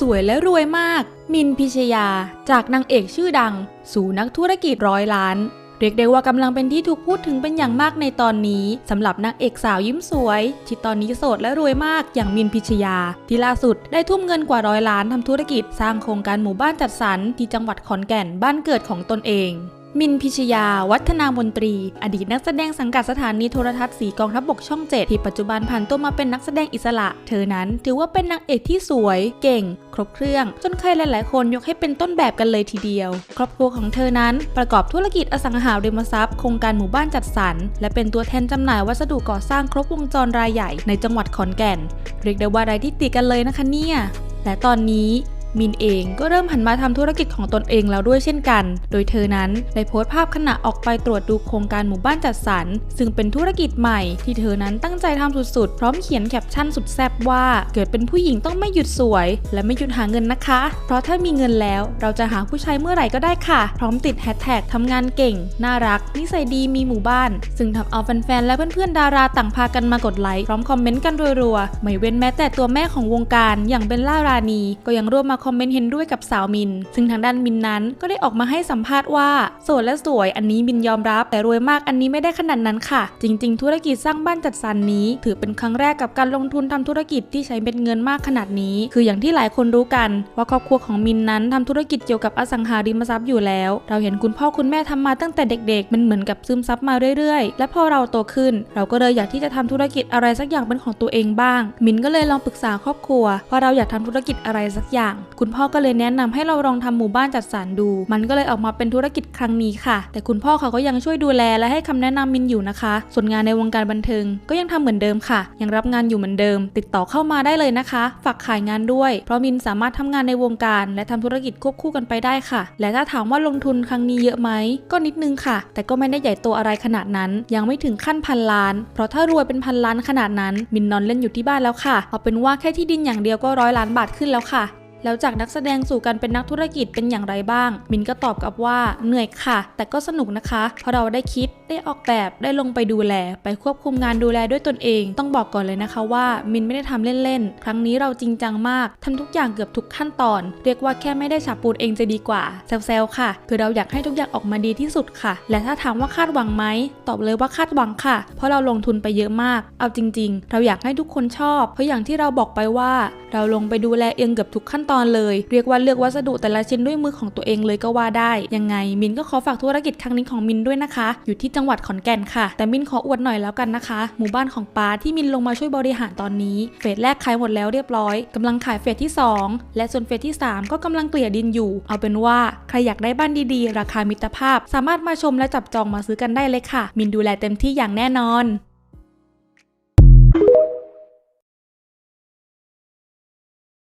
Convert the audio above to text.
สวยและรวยมาก มินพิชยา จากนางเอกชื่อดัง สู่นักธุรกิจร้อยล้าน เรียกได้ว่ากำลังเป็นที่ถูกพูดถึงเป็นอย่างมากในตอนนี้สำหรับนางเอกสาวยิ้มสวย ที่ตอนนี้โสดและรวยมากอย่างมินพิชยา ที่ล่าสุดได้ทุ่มเงินกว่าร้อยล้านทำธุรกิจสร้างโครงการหมู่บ้านจัดสรรที่จังหวัดขอนแก่นบ้านเกิดของตนเอง มินพิชยา วัฒนามนตรี อดีตนักแสดงสังกัดสถานีโทรทัศน์สีกองทัพบกช่องเจ็ดที่ปัจจุบันผ่านตัวมาเป็นนักแสดงอิสระ เธอนั้นถือว่าเป็นนางเอกที่สวย เก่ง ครบเครื่อง จนใครหลาย ๆ คนยกให้เป็นต้นแบบกันเลยทีเดียว ครอบครัวของเธอนั้นประกอบธุรกิจอสังหาริมทรัพย์โครงการหมู่บ้านจัดสรร และเป็นตัวแทนจำหน่ายวัสดุก่อสร้างครบวงจรรายใหญ่ในจังหวัดขอนแก่น เรียกได้ว่าได้ที่ติดกันเลยนะคะเนี่ยและตอนนี้ มินเองก็เริ่มหันมาทำธุรกิจของตนเองแล้วด้วยเช่นกัน โดยเธอนั้นได้โพสต์ภาพขณะออกไปตรวจดูโครงการหมู่บ้านจัดสรร ซึ่งเป็นธุรกิจใหม่ที่เธอนั้นตั้งใจทำสุดๆ พร้อมเขียนแคปชั่นสุดแซ่บว่า เกิดเป็นผู้หญิงต้องไม่หยุดสวย และไม่หยุดหาเงินนะคะ เพราะถ้ามีเงินแล้วเราจะหาผู้ชายเมื่อไหร่ก็ได้ค่ะ พร้อมติดแฮชแท็กทำงานเก่ง น่ารัก นิสัยดีมีหมู่บ้าน ซึ่งทำเอาแฟนๆและเพื่อนๆดาราต่างพากันมากดไลค์พร้อมคอมเมนต์กันรัวๆไม่เว้นแม้แต่ตัวแม่ของวงการอย่างเบลล่ารานีก็ยังร่วมมาคอมเมนต์เห็นด้วยกับสาวมิน ซึ่งทางด้านมินนั้นก็ได้ออกมาให้สัมภาษณ์ว่าโสดและสวยอันนี้มินยอมรับ แต่รวยมากอันนี้ไม่ได้ขนาดนั้นค่ะ จริง ๆ ธุรกิจสร้างบ้านจัดสรรนี้ ถือเป็นครั้งแรกกับการลงทุนทำธุรกิจที่ใช้เม็ดเงินมากขนาดนี้ คืออย่างที่หลายคนรู้กันว่าครอบครัวของมินนั้นทำธุรกิจเกี่ยวกับอสังหาริมทรัพย์อยู่แล้ว เราเห็นคุณพ่อคุณแม่ทำมาตั้งแต่เด็ก ๆ มันเหมือนกับซึมซับมาเรื่อยๆ และพอเราโตขึ้น เราก็เลยอยากที่จะทำธุรกิจอะไรสักอย่างเป็นของตัวเองบ้าง มินก็เลยลองปรึกษาครอบครัวว่าเราอยากทำธุรกิจอะไรสักอย่าง คุณพ่อก็เลยแนะนำให้เราลองทำหมู่บ้านจัดสรรดู มันก็เลยออกมาเป็นธุรกิจครั้งนี้ค่ะ แต่คุณพ่อเขาก็ยังช่วยดูแลและให้คำแนะนำมินอยู่นะคะ ส่วนงานในวงการบันเทิงก็ยังทำเหมือนเดิมค่ะ ยังรับงานอยู่เหมือนเดิม ติดต่อเข้ามาได้เลยนะคะ ฝากขายงานด้วย เพราะมินสามารถทำงานในวงการ และทำธุรกิจควบคู่กันไปได้ค่ะ และถ้าถามว่าลงทุนครั้งนี้เยอะไหมก็นิดนึงค่ะ แต่ก็ไม่ได้ใหญ่โตอะไรขนาดนั้น ยังไม่ถึงขั้นพันล้าน เพราะถ้ารวยเป็นพันล้านขนาดนั้นมินนอนเล่นอยู่ที่บ้านแล้วค่ะเอาเป็นว่าแค่ที่ดินอย่างเดียวก็ร้อยล้านบาทขึ้นแล้วค่ะ แล้วจากนักแสดงสู่การเป็นนักธุรกิจเป็นอย่างไรบ้าง มินก็ตอบกลับว่าเหนื่อยค่ะ แต่ก็สนุกนะคะ เพราะเราได้คิดได้ออกแบบได้ลงไปดูแล ไปควบคุมงานดูแลด้วยตนเอง ต้องบอกก่อนเลยนะคะว่า มินไม่ได้ทำเล่นๆ ครั้งนี้เราจริงจังมากทำทุกอย่างเกือบทุกขั้นตอน เรียกว่าแค่ไม่ได้ฉาบปูนเองจะดีกว่าแซวๆค่ะ คือเราอยากให้ทุกอย่างออกมาดีที่สุดค่ะ และถ้าถามว่าคาดหวังไหมตอบเลยว่าคาดหวังค่ะ เพราะเราลงทุนไปเยอะมาก เอาจริง ๆ เราอยากให้ทุกคนชอบ เพราะอย่างที่เราบอกไปว่า เราลงไปดูแลเองเกือบทุกขั้นตอนเลย เรียกว่าเลือกวัสดุแต่ละชิ้นด้วยมือของตัวเองเลยก็ว่าได้ ยังไงมินก็ขอฝากธุรกิจครั้งนี้ของมินด้วยนะคะ อยู่ที่จังหวัดขอนแก่นค่ะ แต่มินขออวดหน่อยแล้วกันนะคะ หมู่บ้านของป้าที่มินลงมาช่วยบริหารตอนนี้ เฟสแรกขายหมดแล้วเรียบร้อยกำลังขายเฟสที่ 2 และส่วนเฟสที่ 3 ก็กำลังเกลี่ยดินอยู่ เอาเป็นว่าใครอยากได้บ้านดีๆ ราคามิตรภาพ สามารถมาชมและจับจองมาซื้อกันได้เลยค่ะ มินดูแลเต็มที่อย่างแน่นอน